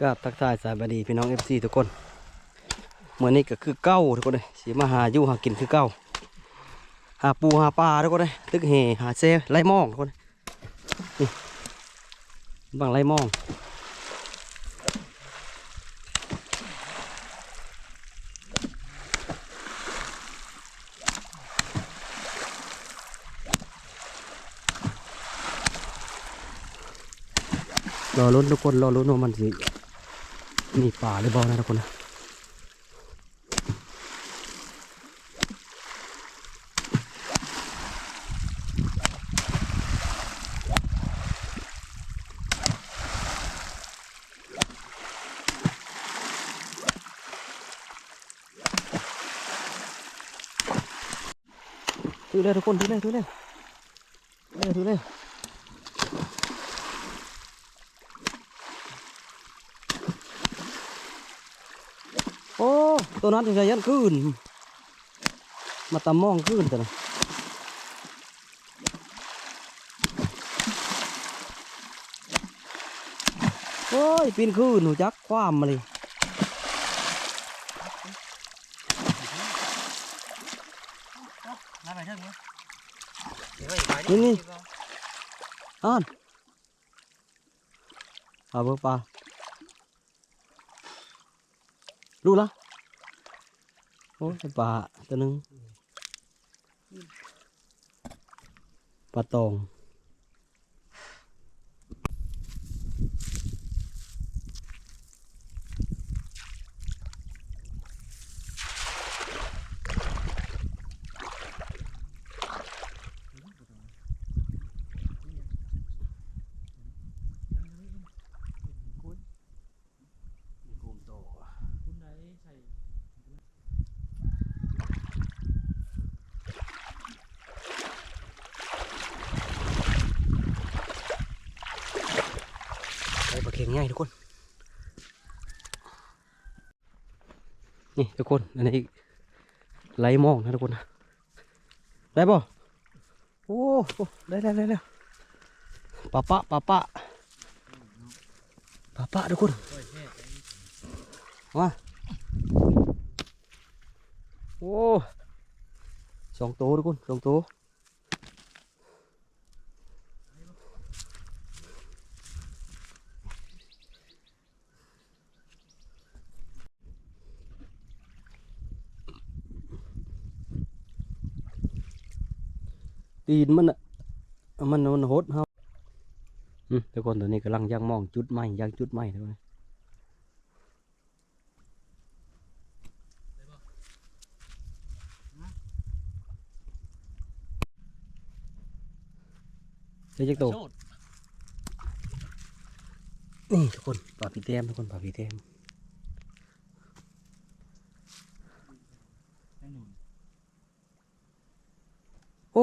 ก็ทักทายสายบดีพี่น้องเอฟซีทุกคนเมื่อนี้ก็คือเก้าทุกคนเลยสีมาหาอยู่หากินคือเก้าหาปูหาปลาทุกคนเลยตึกเห่หาเซไล่มองทุกคนนี่บางไล่มองรอลุ้นทุกคนรอลุ้นว่ามันสิ มีป่าหรือเปล่านะทุกคนนะถือเลยทุกคนถือเลยถือเลยถือเลยถือเลยโอ้ ตัวนั้นจะยันขึ้น มาตำมองขึ้นแต่นะโอ้ยปีนขึ้นหนูจักความมาเลยมาไปเถอะมั้ยนี่นี่อ่านเอาเบอร์ปลารู้ละ โอ้ยปลาตัวหนึงปลาตองกุ้มโต คุณไหนใส่ ใส่ปลาเค็ งง่ายทุกคน นี่ทุกคน อันนี้ไหลมองนะทุกคนนะ ได้ป่ะโอ้ได้ได้วได้แล้วปะปะปะปะปะปะทุกคนก้อยแช่มาโอ้สองตัวทุกคนสองตัว ตีนมันอะมันมันโหดเฮาอืมทุกคนตอนนี้กำลังย่างมองจุดไหมย่างจุดไหมทุกคนเดี๋ยวจะโตโชดนี่ทุกคนปลาพีเต็มทุกคนปลาพีเต็ม ให้หนุน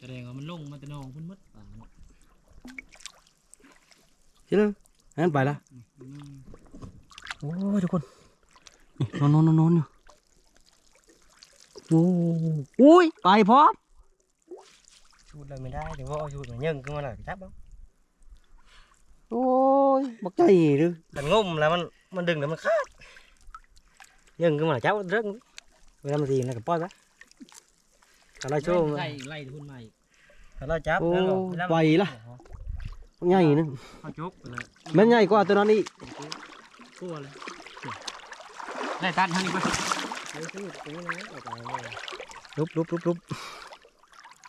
แล้วไหมลูดได้โชว์มาโชว์มาโชว์มาโอ้โอ้โอ้นี่โชว์มาจังวะมันลูดมันลูดแสดงว่ามันลงมาแต่นองพุ่นมดป่าเนาะใช่เลยงั้นไปละอืมโอ้ยทุกคนนี่นอนนอนนอนนอนอยู่โอ้โอ้ยไปพร้อมชูดเลยไม่ได้ถึงว่าเอาชูดมายังขึ้นมาหน่อยจับบ้างโอ้ยบักใจหรือมันงุ่มแล้วมันมันดึงแล้วมันขาดยังขึ้นมาจับเรื่องเวลามันทีนะกับป้อยปะ ถ้าเราโชว์ไล่ไล่พุ่นใหม่ถ้าเราจับโอ้แล้วก็เวลาไปละบักใหญ่นึงเขาจกไปเลยแม่นใหญ่กว่าตัวนั้นอีกกลัวเลยไล่ตัดทางนี้ไปไม่ชูดตรงนี้นะเอาไปเลยลุบลุบลุบลุบ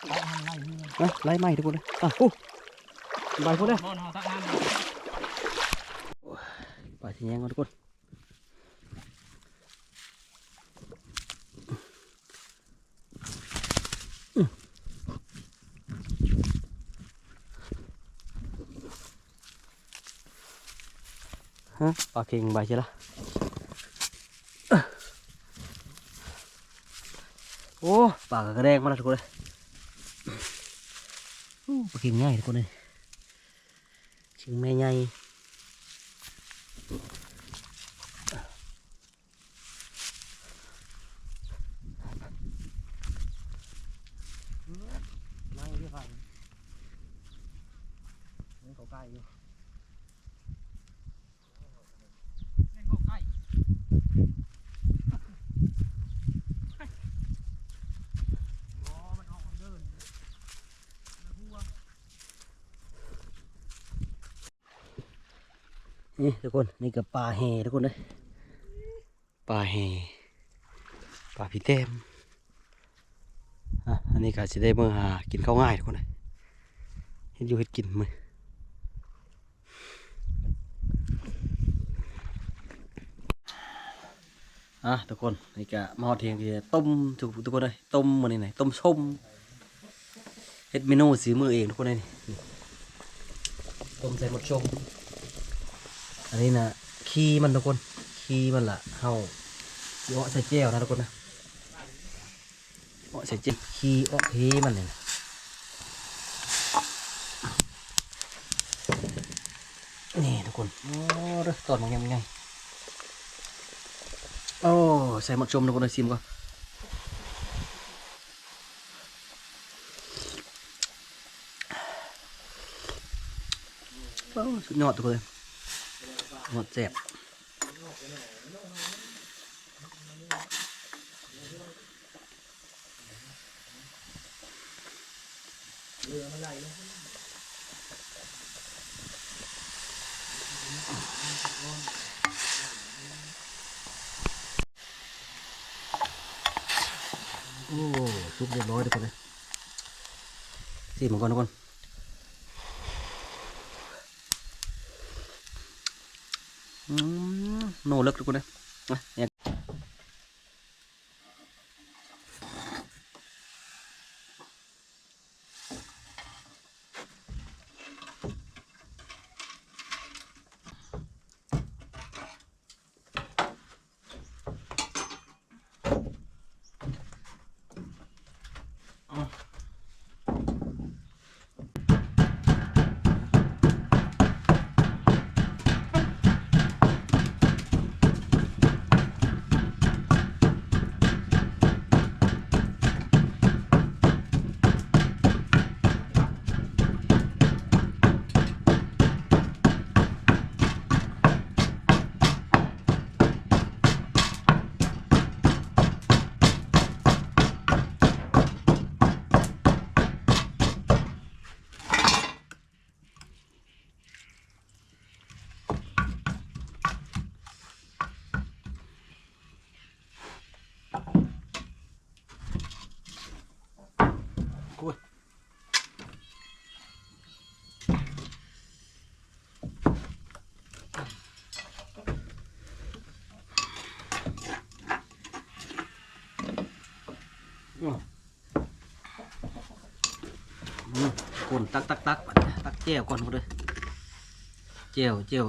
ตัดทางไล่นี่นะไล่ไหมทุกคนเลยอะโอ้ไปพูดเลยบอลเขาตัดทางไปทีแยงก่อนทุกคน ฮะปลาเค็งใบใช่ละโอ้ปลากระแดงมาแล้วทุกคนเลยปลาเค็งง่ายทุกคนเลยชิงแม่ใหญ่ไม่ที่ฟังนี่เขาใกล้อยู่ นี่ทุกคนนี่กับปลาแห่ทุกคนเลยปลาแห่ปลาพีเต็มอันนี้ก็จะได้เมื่อหากินข้าวง่ายทุกคนเลยเห็นอยู่เห็ดกินมืออะทุกคนนี่ก็มาหอเทียงที่ต้มทุกทุกคนเลยต้มมันนี่ไหนต้มส้มเฮ็ดเมนูสีมือเองทุกคนเลยต้มใส่หมดชม อันนี้นะขี้มันทุกคนขี้มันละเฮาเอาใส่แก้วนะทุกคนนะเอาใส่เจลขี้เอาขี้มันเลยนะนี่ทุกคนโอ้เด้อตอนมันยังไงโอ้ใส่หมดชมทุกคนเลยซิมก่อนโอ้สุดยอดทุกคนเลย หมดเจ็บโอ้ซุปเรียบร้อยทุกคนเลยสิมันก่อนทุกคน อืม โนเลิกทุกคนเลยมาเนี่ย อืมอืมคนตักตักตักตักแจ่วก่อนหมดเลยแจ่วแจ่ว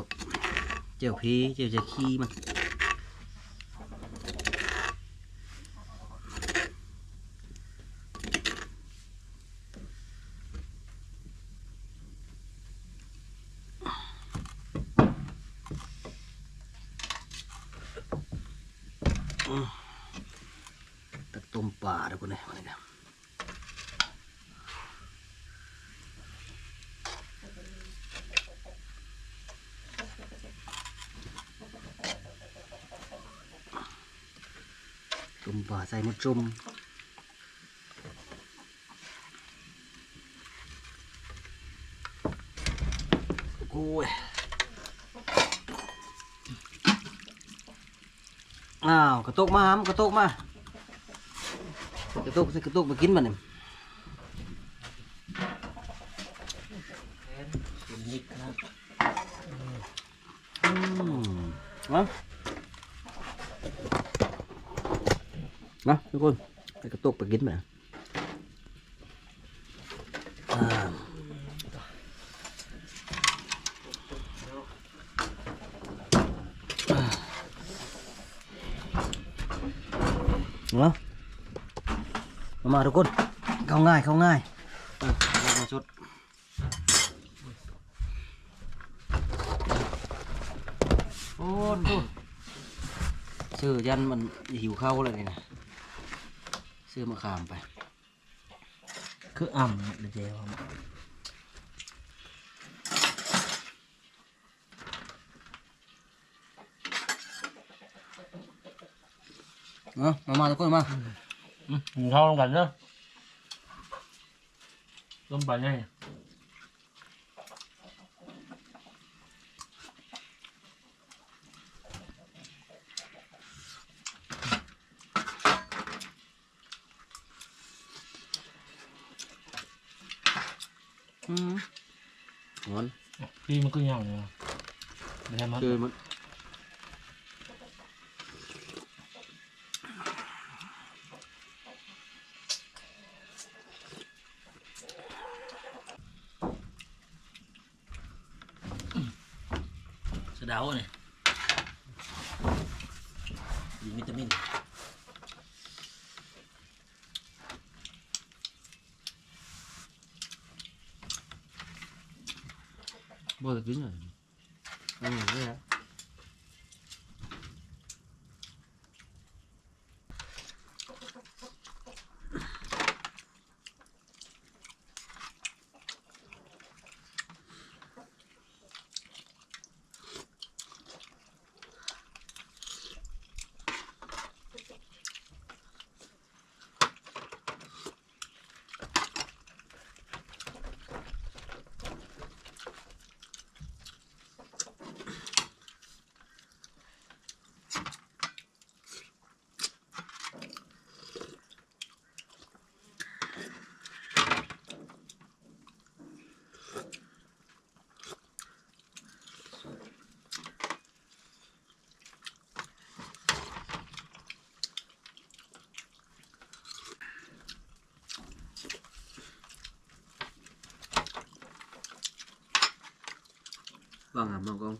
แจ่วพีแจ่วจะขี้มันตัก ต้มปลาทุกคนเลยวันนี้นะต้มปลาใส่มะจุ่มโอ้ยอ้าวกระตุกมาหามกระตุกมา ระตุกส่กระตุกมากินมันเนี่ยอืมามาทุกคนกระตุกไปกินมันอ่า เนาะ มามาทุกคนเข้าง่ายเข้าง่ายอะลองมาชุดโอ้ดูซื้อยันมันหิวข้าวเลยนี่นะซื้อมะขามไป คืออ่ำเดี๋ยวเจ๊ว่าเนาะมามาทุกคนมา หมูเท่าลงกันเนาะต้มไปไงอืมหอน พี่มันก็ยาวเลยนะไม่ใช่มันคือมัน嗯สะเดาวเนี่ยมีวิตามิน บ่ได้กินเลยอืม